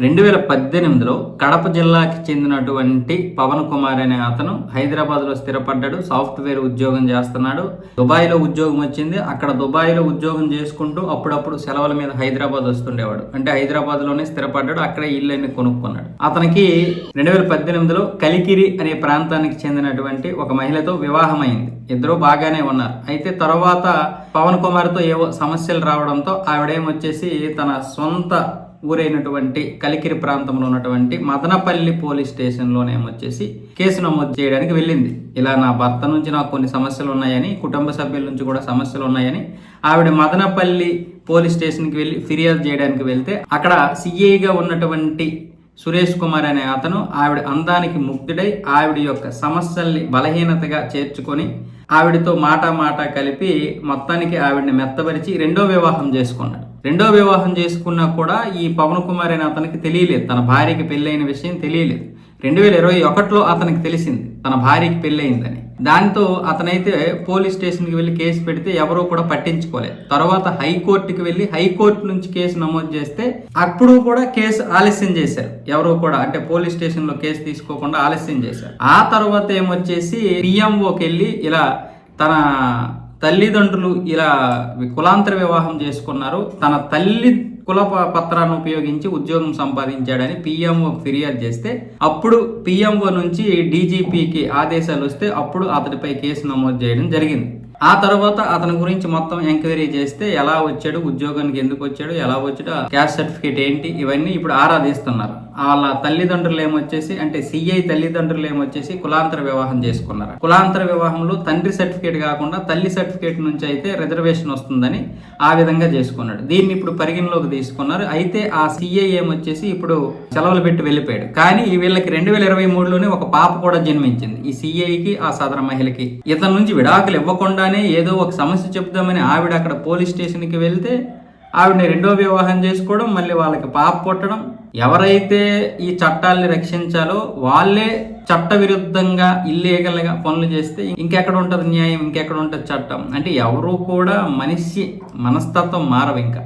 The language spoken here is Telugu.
రెండు వేల పద్దెనిమిదిలో కడప జిల్లాకి చెందినటువంటి పవన్ కుమార్ అనే అతను హైదరాబాద్లో స్థిరపడ్డాడు సాఫ్ట్వేర్ ఉద్యోగం చేస్తున్నాడు. దుబాయ్లో ఉద్యోగం వచ్చింది. అక్కడ దుబాయ్లో ఉద్యోగం చేసుకుంటూ అప్పుడప్పుడు సెలవుల మీద హైదరాబాద్ వస్తుండేవాడు. అంటే హైదరాబాద్లోనే స్థిరపడ్డాడు అక్కడే ఇల్లు అన్ని కొనుక్కున్నాడు. అతనికి రెండు వేల పద్దెనిమిదిలో కలికిరి అనే ప్రాంతానికి చెందినటువంటి ఒక మహిళతో వివాహమైంది. ఇద్దరు బాగానే ఉన్నారు. అయితే తర్వాత పవన్ కుమార్తో ఏవో సమస్యలు రావడంతో ఆవిడేమొచ్చేసి తన సొంత ఊరైనటువంటి కలికిరి ప్రాంతంలో ఉన్నటువంటి మదనపల్లి పోలీస్ స్టేషన్లోనేమొచ్చేసి కేసు నమోదు చేయడానికి వెళ్ళింది. ఇలా నా భర్త నుంచి నాకు కొన్ని సమస్యలు ఉన్నాయని కుటుంబ సభ్యుల నుంచి కూడా సమస్యలు ఉన్నాయని ఆవిడ మదనపల్లి పోలీస్ స్టేషన్కి వెళ్ళి ఫిర్యాదు చేయడానికి వెళ్తే అక్కడ సిఐగా ఉన్నటువంటి సురేష్ కుమార్ అనే అతను ఆవిడ అందానికి ముగ్ధుడై ఆవిడ యొక్క సమస్యల్ని బలహీనతగా చేర్చుకొని ఆవిడతో మాట మాట కలిపి మొత్తానికి ఆవిడని మెత్తపరిచి రెండో వివాహం చేసుకున్నాడు. రెండో వివాహం చేసుకున్నా కూడా ఈ పవన్ కుమార్ అనే అతనికి తెలియలేదు. తన భార్యకి పెళ్ళైన విషయం తెలియలేదు. రెండు వేల ఇరవై ఒకటిలో అతనికి తెలిసింది తన భార్యకి పెళ్ళయిందని. దాంతో అతనైతే పోలీస్ స్టేషన్కి వెళ్ళి కేసు పెడితే ఎవరూ కూడా పట్టించుకోలేదు. తర్వాత హైకోర్టుకి వెళ్ళి హైకోర్టు నుంచి కేసు నమోదు చేస్తే అప్పుడు కూడా కేసు ఆలస్యం చేశారు. ఎవరో కూడా అంటే పోలీస్ స్టేషన్లో కేసు తీసుకోకుండా ఆలస్యం చేశారు. ఆ తర్వాత ఏమొచ్చేసి పిఎంఓకి వెళ్ళి ఇలా తన తల్లిదండ్రులు ఇలా కులాంతర వివాహం చేసుకున్నారు. తన తల్లి కుల ప- పత్రాన్ని ఉపయోగించి ఉద్యోగం సంపాదించాడని పిఎంఓ ఫిర్యాదు చేస్తే అప్పుడు పిఎంఓ నుంచి డీజీపీకి ఆదేశాలు వస్తే అప్పుడు అతడిపై కేసు నమోదు చేయడం జరిగింది. ఆ తర్వాత అతని గురించి మొత్తం ఎంక్వైరీ చేస్తే ఎలా వచ్చాడు ఉద్యోగానికి ఎందుకు వచ్చాడు ఎలా వచ్చాడు క్యాస్ట్ సర్టిఫికేట్ ఏంటి ఇవన్నీ ఇప్పుడు ఆరాధిస్తున్నారు. వాళ్ళ తల్లిదండ్రులు ఏమొచ్చేసి అంటే సిఐ తల్లిదండ్రులు ఏమొచ్చేసి కులాంతర వివాహం చేసుకున్నారు. కులాంతర వివాహంలో తండ్రి సర్టిఫికేట్ కాకుండా తల్లి సర్టిఫికేట్ నుంచి అయితే రిజర్వేషన్ వస్తుందని ఆ విధంగా చేసుకున్నాడు. దీన్ని ఇప్పుడు పరిగణలోకి తీసుకున్నారు. అయితే ఆ సిఐ ఏమొచ్చేసి ఇప్పుడు సెలవులు పెట్టి వెళ్ళిపోయాడు. కానీ వీళ్ళకి రెండు వేల ఇరవై మూడులోనే ఒక పాప కూడా జన్మించింది. ఈ సిఐకి ఆ సదర మహిళకి. ఇతని నుంచి విడాకులు రాగానే ఏదో ఒక సమస్య చెప్దామని ఆవిడ అక్కడ పోలీస్ స్టేషన్కి వెళ్తే ఆవిడని రెండో వివాహం చేసుకోవడం మళ్ళీ వాళ్ళకి పాప పుట్టడం. ఎవరైతే ఈ చట్టాల్ని రక్షించాలో వాళ్ళే చట్ట విరుద్ధంగా పనులు చేస్తే ఇంకెక్కడ ఉంటుంది న్యాయం ఇంకెక్కడ ఉంటుంది చట్టం? అంటే ఎవరు కూడా మనిషి మనస్తత్వం మారవు ఇంకా.